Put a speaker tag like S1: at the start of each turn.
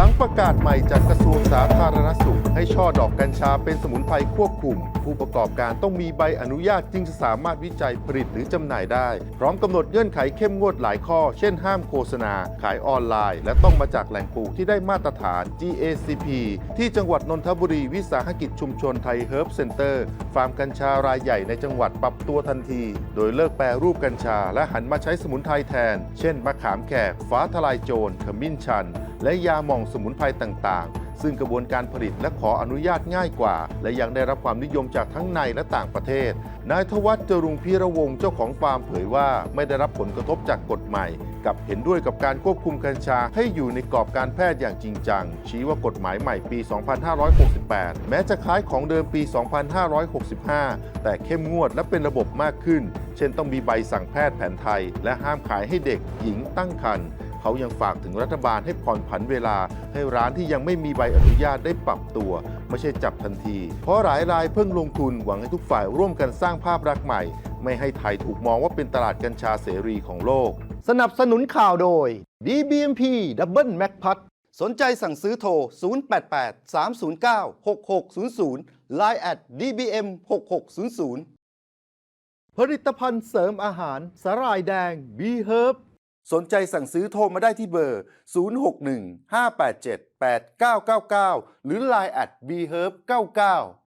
S1: หลังประกาศใหม่จากกระทรวงสาธารณสุข ให้ช่อดอกกัญชาเป็นสมุนไพรควบคุม ผู้ประกอบการต้องมีใบอนุญาตจึงจะสามารถวิจัยผลิตหรือจำหน่ายได้ พร้อมกำหนดเงื่อนไขเข้มงวดหลายข้อ เช่นห้ามโฆษณา ขายออนไลน์ และต้องมาจากแหล่งปลูกที่ได้มาตรฐาน GACP ที่จังหวัดนนทบุรีวิสาหกิจชุมชนไทยเฮิร์บเซ็นเตอร์ฟาร์มกัญชารายใหญ่ในจังหวัดปรับตัวทันที โดยเลิกแปรรูปกัญชา และหันมาใช้สมุนไพรแทน เช่นมะขามแขกฟ้าทลายโจรขมิ้นชัน และยาหม่องสมุนไพรต่างๆ ซึ่งกระบวนการผลิตและขออนุญาตง่ายกว่า และยังได้รับความนิยมจากทั้งในและต่างประเทศ นายทวัฒน์จรุงพีระวงเจ้าของฟาร์มเผยว่าไม่ได้รับผลกระทบจากกฎใหม่ กับเห็นด้วยกับการควบคุมกัญชาให้อยู่ในกรอบการแพทย์อย่างจริงจัง ชี้ว่ากฎหมายใหม่ปี 2568 แม้จะคล้ายของเดิมปี 2565 แต่เข้มงวดและเป็นระบบมากขึ้น เช่นต้องมีใบสั่งแพทย์แผนไทย และห้ามขายให้เด็กหญิงตั้งครรภ์ เขายังฝากถึงรัฐบาลให้ผ่อนผันเวลา ให้ร้านที่ยังไม่มีใบอนุญาตได้ปรับตัว ไม่ใช่จับทันที เพราะหลายรายเพิ่งลงทุนหวังให้ทุกฝ่ายร่วมกันสร้างภาพลักษณ์ใหม่ ไม่ให้ไทยถูกมองว่าเป็นตลาดกัญชาเสรีของโลก
S2: สนับสนุนข่าวโดย DBMP Double Mac p u t สนใจสั่งซื้อโทร 088 309 6600 Line at DBM 6600ผลิตภัณฑ์เสริมอาหารสาหร่ายแดง B Herb สนใจสั่งซื้อโทรมาได้ที่เบอร์ 061 587 8999 หรือ Line at B Herb 99